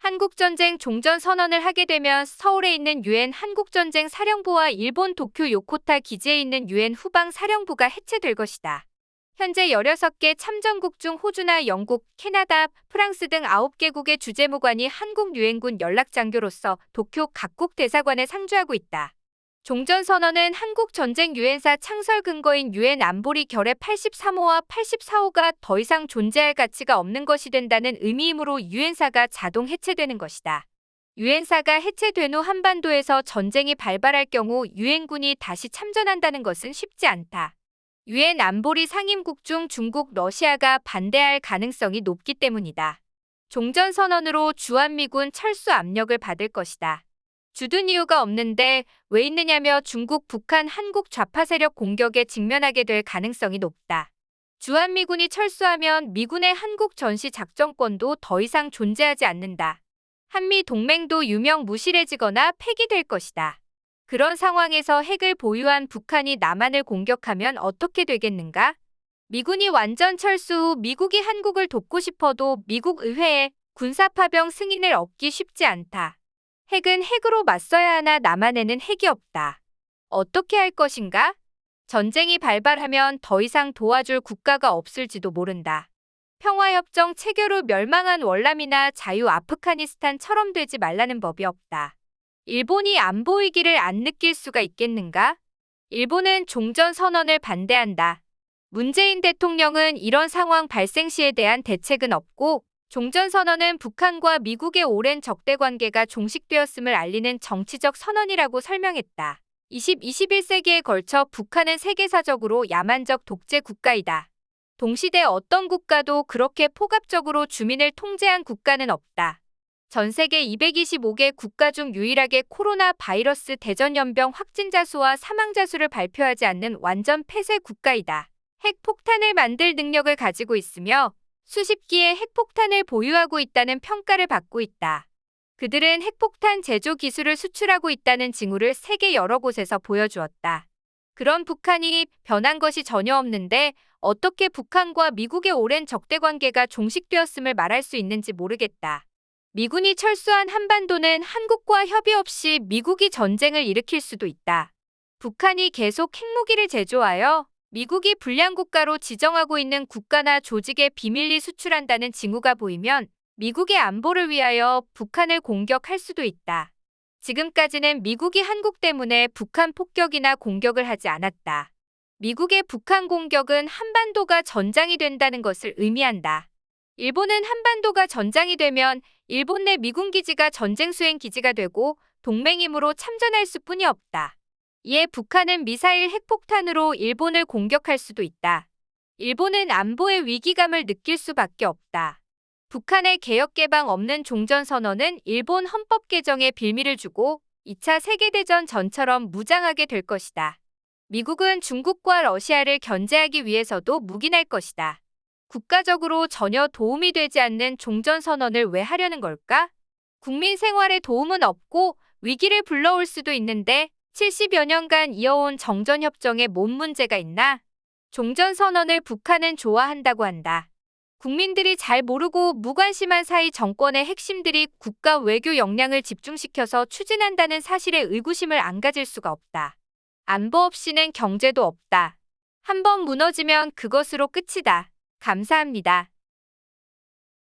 한국전쟁 종전 선언을 하게 되면 서울에 있는 유엔 한국전쟁 사령부와 일본 도쿄 요코타 기지에 있는 유엔 후방 사령부가 해체될 것이다. 현재 16개 참전국 중 호주나 영국, 캐나다, 프랑스 등 9개국의 주재무관이 한국 유엔군 연락장교로서 도쿄 각국 대사관에 상주하고 있다. 종전선언은 한국 전쟁 유엔사 창설 근거인 유엔 안보리 결의 83호와 84호가 더 이상 존재할 가치가 없는 것이 된다는 의미이므로 유엔사가 자동 해체되는 것이다. 유엔사가 해체된 후 한반도에서 전쟁이 발발할 경우 유엔군이 다시 참전한다는 것은 쉽지 않다. 유엔 안보리 상임국 중 중국, 러시아가 반대할 가능성이 높기 때문이다. 종전선언으로 주한미군 철수 압력을 받을 것이다. 주둔 이유가 없는데 왜 있느냐며 중국, 북한, 한국 좌파 세력 공격에 직면하게 될 가능성이 높다. 주한미군이 철수하면 미군의 한국 전시 작전권도 더 이상 존재하지 않는다. 한미 동맹도 유명 무실해지거나 폐기될 것이다. 그런 상황에서 핵을 보유한 북한이 남한을 공격하면 어떻게 되겠는가? 미군이 완전 철수 후 미국이 한국을 돕고 싶어도 미국 의회에 군사파병 승인을 얻기 쉽지 않다. 핵은 핵으로 맞서야 하나 남한에는 핵이 없다. 어떻게 할 것인가? 전쟁이 발발하면 더 이상 도와줄 국가가 없을지도 모른다. 평화협정 체결 후 멸망한 월남이나 자유 아프가니스탄처럼 되지 말라는 법이 없다. 일본이 안보 위기를 안 느낄 수가 있겠는가? 일본은 종전 선언을 반대한다. 문재인 대통령은 이런 상황 발생 시에 대한 대책은 없고 종전선언은 북한과 미국의 오랜 적대 관계가 종식되었음을 알리는 정치적 선언이라고 설명했다. 20, 21세기에 걸쳐 북한은 세계사적으로 야만적 독재 국가이다. 동시대 어떤 국가도 그렇게 포갑적으로 주민을 통제한 국가는 없다. 전 세계 225개 국가 중 유일하게 코로나 바이러스 대전염병 확진자 수와 사망자 수를 발표하지 않는 완전 폐쇄 국가이다. 핵폭탄을 만들 능력을 가지고 있으며 수십 기의 핵폭탄을 보유하고 있다는 평가를 받고 있다. 그들은 핵폭탄 제조 기술을 수출하고 있다는 징후를 세계 여러 곳에서 보여주었다. 그런 북한이 변한 것이 전혀 없는데 어떻게 북한과 미국의 오랜 적대 관계가 종식되었음을 말할 수 있는지 모르겠다. 미군이 철수한 한반도는 한국과 협의 없이 미국이 전쟁을 일으킬 수도 있다. 북한이 계속 핵무기를 제조하여 미국이 불량 국가로 지정하고 있는 국가나 조직에 비밀리 수출한다는 징후가 보이면 미국의 안보를 위하여 북한을 공격할 수도 있다. 지금까지는 미국이 한국 때문에 북한 폭격이나 공격을 하지 않았다. 미국의 북한 공격은 한반도가 전장이 된다는 것을 의미한다. 일본은 한반도가 전장이 되면 일본 내 미군 기지가 전쟁 수행 기지가 되고 동맹이므로 참전할 수뿐이 없다. 이에 북한은 미사일 핵폭탄으로 일본을 공격할 수도 있다. 일본은 안보의 위기감을 느낄 수밖에 없다. 북한의 개혁 개방 없는 종전 선언은 일본 헌법 개정에 빌미를 주고 2차 세계대전 전처럼 무장하게 될 것이다. 미국은 중국과 러시아를 견제하기 위해서도 묵인할 것이다. 국가적으로 전혀 도움이 되지 않는 종전 선언을 왜 하려는 걸까? 국민 생활에 도움은 없고 위기를 불러올 수도 있는데 70여 년간 이어온 정전협정에 뭔 문제가 있나? 종전선언을 북한은 좋아한다고 한다. 국민들이 잘 모르고 무관심한 사이 정권의 핵심들이 국가 외교 역량을 집중시켜서 추진한다는 사실에 의구심을 안 가질 수가 없다. 안보 없이는 경제도 없다. 한번 무너지면 그것으로 끝이다. 감사합니다.